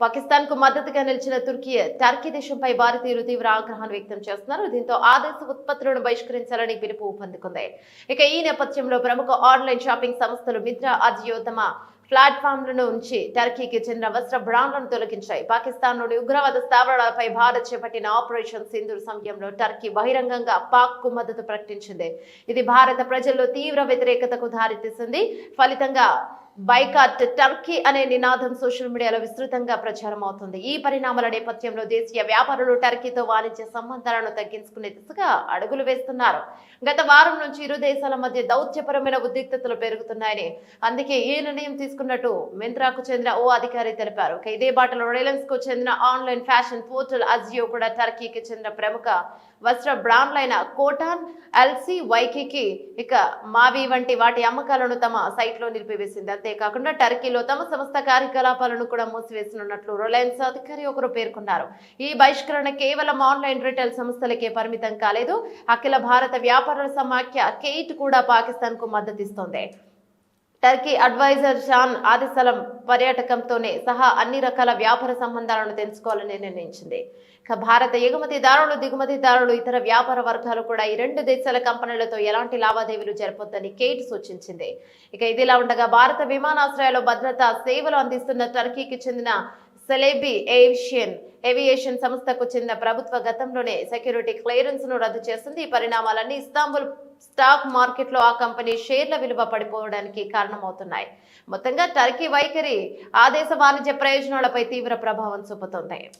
పాకిస్తాన్కు మద్దతుగా నిలిచిన తుర్కీ టర్కీ దేశంపై భారతీయులు తీవ్ర ఆగ్రహాన్ని వ్యక్తం చేస్తున్నారు. దీంతో ఆ దేశ ఉత్పత్తులను బహిష్కరించాలని పిలుపు ఊపందుకుంది. ఇక ఈ నేపథ్యంలో ప్రముఖ ఆన్లైన్ షాపింగ్ సంస్థలు మిత్ర అజియో తమ ప్లాట్ఫామ్లను ఉంచి టర్కీకి చెందిన వస్త్ర బ్రాండ్లను తొలగించాయి. పాకిస్తాన్లోని ఉగ్రవాద స్థావరాలపై భారత్ చేపట్టిన ఆపరేషన్ సింధూర్ సమయంలో టర్కీ బహిరంగంగా పాక్కు మద్దతు ప్రకటించింది. ఇది భారత ప్రజల్లో తీవ్ర వ్యతిరేకతకు దారితీసింది. ఫలితంగా బైకాట్ టర్కీ అనే నినాదం సోషల్ మీడియాలో విస్తృతంగా ప్రచారం అవుతుంది. ఈ పరిణామాల నేపథ్యంలో దేశీయ వ్యాపారులు టర్కీతో వాణిజ్య సంబంధాలను తగ్గించుకునే దిశగా అడుగులు వేస్తున్నారు. గత వారం నుంచి ఇరు దేశాల మధ్య దౌత్యపరమైన ఉద్రిక్తతలు పెరుగుతున్నాయని అందుకే ఈ నిర్ణయం తీసుకున్నట్టు మింత్రాకు చెందిన ఓ అధికారి తెలిపారు. ఇదే బాటలో రిలయన్స్కు చెందిన ఆన్లైన్ ఫ్యాషన్ పోర్టల్ అజియో కూడా టర్కీకి చెందిన ప్రముఖ వస్త్ర బ్రాండ్లైన కోటాన్ ఎల్సీ వైకికి ఇక మావి వంటి వాటి అమ్మకాలను తమ సైట్లో నిలిపివేసింది. అంతేకాకుండా టర్కీలో తమ సంస్థ కార్యకలాపాలను కూడా మూసివేసనున్నట్లు రిలయన్స్ అధికారి ఒకరు పేర్కొన్నారు. ఈ బహిష్కరణ కేవలం ఆన్లైన్ రిటైల్ సంస్థలకే పరిమితం కాలేదు. అఖిల భారత వ్యాపారుల సమాఖ్య కేట్ కూడా పాకిస్తాన్కు మద్దతిస్తోంది. టర్కీ అడ్వైజర్ షాన్ ఆదిస్థలం పర్యాటకంతోనే సహా అన్ని రకాల వ్యాపార సంబంధాలను తెలుసుకోవాలని నిర్ణయించింది. ఇక భారత ఎగుమతిదారులు దిగుమతిదారులు ఇతర వ్యాపార వర్గాలు కూడా ఈ రెండు దేశాల కంపెనీలతో ఎలాంటి లావాదేవీలు జరపొద్దని కేట్ సూచించింది. ఇక ఇదిలా ఉండగా భారత విమానాశ్రయాల్లో భద్రతా సేవలు అందిస్తున్న టర్కీకి చెందిన సెలేబీ ఏవిషియన్ ఏవియేషన్ సంస్థకు చెందిన ప్రభుత్వ గతంలోనే సెక్యూరిటీ క్లియరెన్స్ను రద్దు చేస్తుంది ఈ పరిణామాలన్నీ ఇస్తాంబుల్ స్టాక్ మార్కెట్లో ఆ కంపెనీ షేర్ల విలువ పడిపోవడానికి కారణమవుతున్నాయి. మొత్తంగా టర్కీ వైఖరి ఆ దేశ వాణిజ్య ప్రయోజనాలపై తీవ్ర ప్రభావం చూపుతోంది.